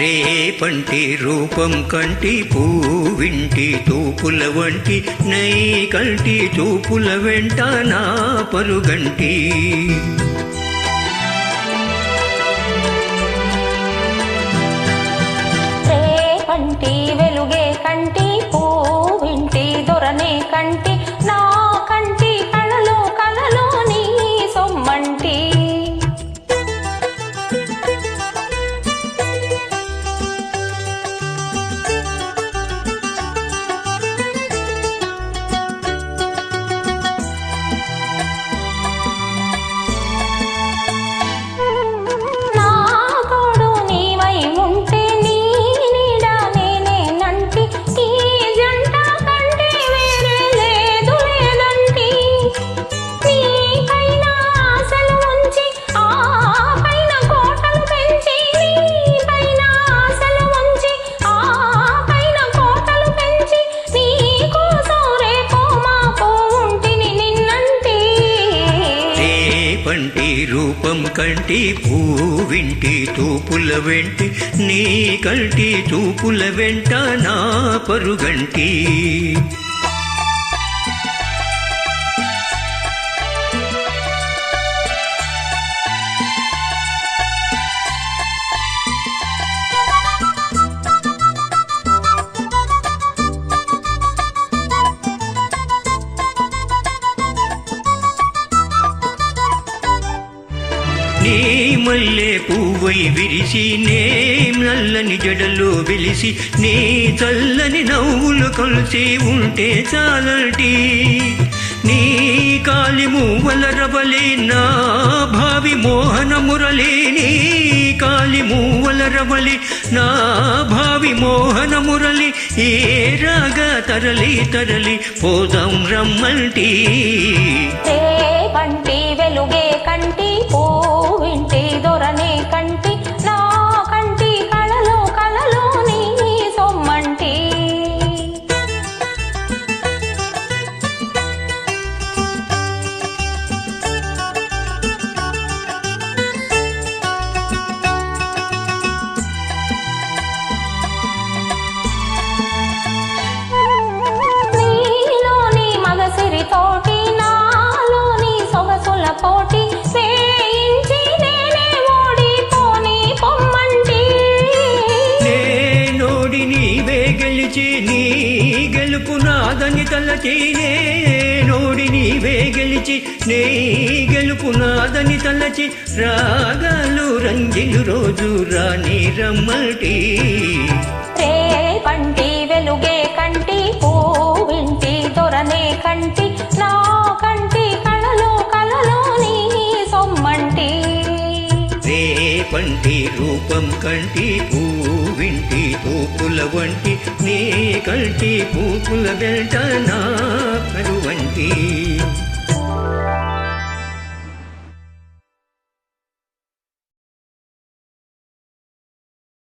రేపంటి రూపం కంటి పూవింటి తూపుల వంటి నై కంటి చూపుల వెంట నా పరుగంటి. రే వెలుగే కంటి పూవింటి దొరనే కంటి రూపం కంటి పూవింటి తూపుల వెంటి నీ కంటి తూపుల వెంట నా పరుగంటి. నీ మల్లె పువ్వై విరిసి నే నల్లని జడలో వెలిసి నీ చల్లని నవ్వులు కలిసి ఉంటే చాలంటి నీ కాలి మూవల రవలి నా భావి మోహన మురళి. నీ కాలి మూవల రవలి నా భావి మోహన మురళి. ఏ రాగా తరలి తరలి పోదాం రమ్మంటి గెలుపు నాదని తలచి నోడి నీవే గెలిచి నే గెలుపు నాదని తలచి రాగాలు రంగిలు రోజు రాణి రమ్మటి రే పంటి వెలుగే కంటి పూవింటి దొరనే కంటి. వంటి రూపం కంటి పూవింటి పూపుల వంటి నీ కంటి పూపుల వెంట నా కరువంటి.